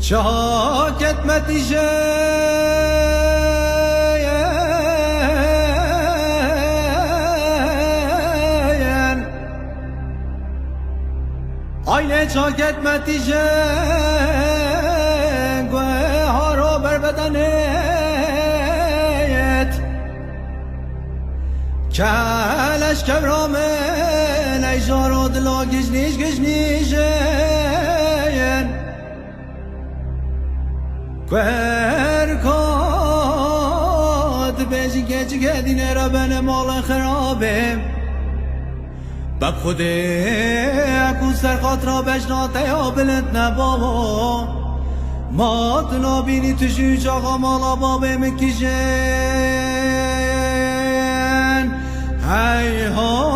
Çak etme diyeceğin Aile çak etme diyeceğin Gwe haro berbedenet Keleş kevramen Ey jaro dila gizniş giznişen Kwerkad Beji geci gedine ra bene mala خرابه بب خوده اکو سر خاطرا بشناته یا بلند نبابا ما تنا بینی تو شوش آقا مالا بابه مکیشن هی ها